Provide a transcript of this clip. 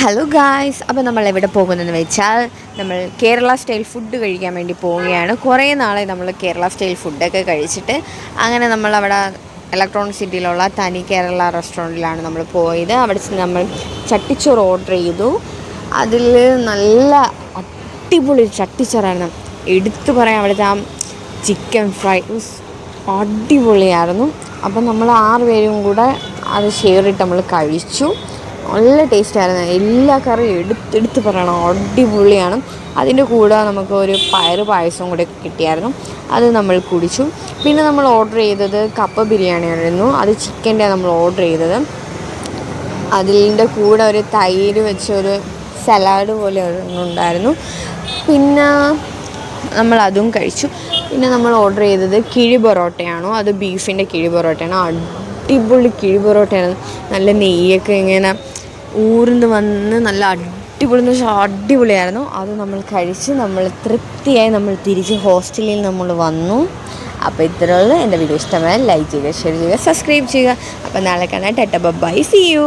Hello guys അപ്പോൾ നമ്മൾ എവിടെ പോകുന്നതെന്ന് വെച്ചാൽ നമ്മൾ കേരള സ്റ്റൈൽ ഫുഡ് കഴിക്കാൻ വേണ്ടി പോവുകയാണ്. കുറേ നാളെ നമ്മൾ കേരള സ്റ്റൈൽ ഫുഡൊക്കെ കഴിച്ചിട്ട് അങ്ങനെ നമ്മൾ അവിടെ ഇലക്ട്രോണിക് സിറ്റിയിലുള്ള തനി കേരള റെസ്റ്റോറന്റിലാണ് നമ്മൾ പോയത്. അവിടെ നമ്മൾ ചട്ടിച്ചോറ് ഓർഡർ ചെയ്തു. അതിൽ നല്ല അടിപൊളി ചട്ടിച്ചോറായിരുന്നു എടുത്തു പറയാം അവിടുത്തെ ആ ചിക്കൻ ഫ്രൈ അടിപൊളിയായിരുന്നു. അപ്പം നമ്മൾ ആറ് പേരും കൂടെ അത് ഷെയർ ഇട്ട് നമ്മൾ കഴിച്ചു. നല്ല ടേസ്റ്റായിരുന്നു. എല്ലാ കറിയും എടുത്തെടുത്ത് പറയണം. അടിപൊളിയാണ്. അതിന്റെ കൂടെ നമുക്ക് ഒരു പയറ് പായസവും കൂടെ കിട്ടിയായിരുന്നു. അത് നമ്മൾ കുടിച്ചു. പിന്നെ നമ്മൾ ഓർഡർ ചെയ്തത് കപ്പ ബിരിയാണി ആയിരുന്നു അത് ചിക്കന്റെ നമ്മൾ ഓർഡർ ചെയ്തത്. അതിന്റെ കൂടെ ഒരു തൈര് വെച്ചൊരു സലാഡ് പോലെ ഉണ്ടായിരുന്നു. പിന്നെ നമ്മൾ അതും കഴിച്ചു. പിന്നെ നമ്മൾ ഓർഡർ ചെയ്തത് കിഴി പൊറോട്ടയാണോ. അത് ബീഫിന്റെ കിഴി പൊറോട്ടയാണ്. അടിപൊളി കിഴി പൊറോട്ടയാണ് നല്ല നെയ്യൊക്കെ ഇങ്ങനെ ഊർന്ന് വന്ന് നല്ല അടിപൊളി എന്ന് വെച്ചാൽ അടിപൊളിയായിരുന്നു. അത് നമ്മൾ കഴിച്ച് നമ്മൾ തൃപ്തിയായി നമ്മൾ തിരിച്ച് ഹോസ്റ്റലിൽ നമ്മൾ വന്നു. അപ്പോൾ ഇത്രയുള്ള എന്റെ വീഡിയോ ഇഷ്ടമായ ലൈക്ക് ചെയ്യുക ഷെയർ ചെയ്യുക സബ്സ്ക്രൈബ് ചെയ്യുക. അപ്പോൾ നാളെ കാണാൻ ടെറ്റ ബൈ സി യു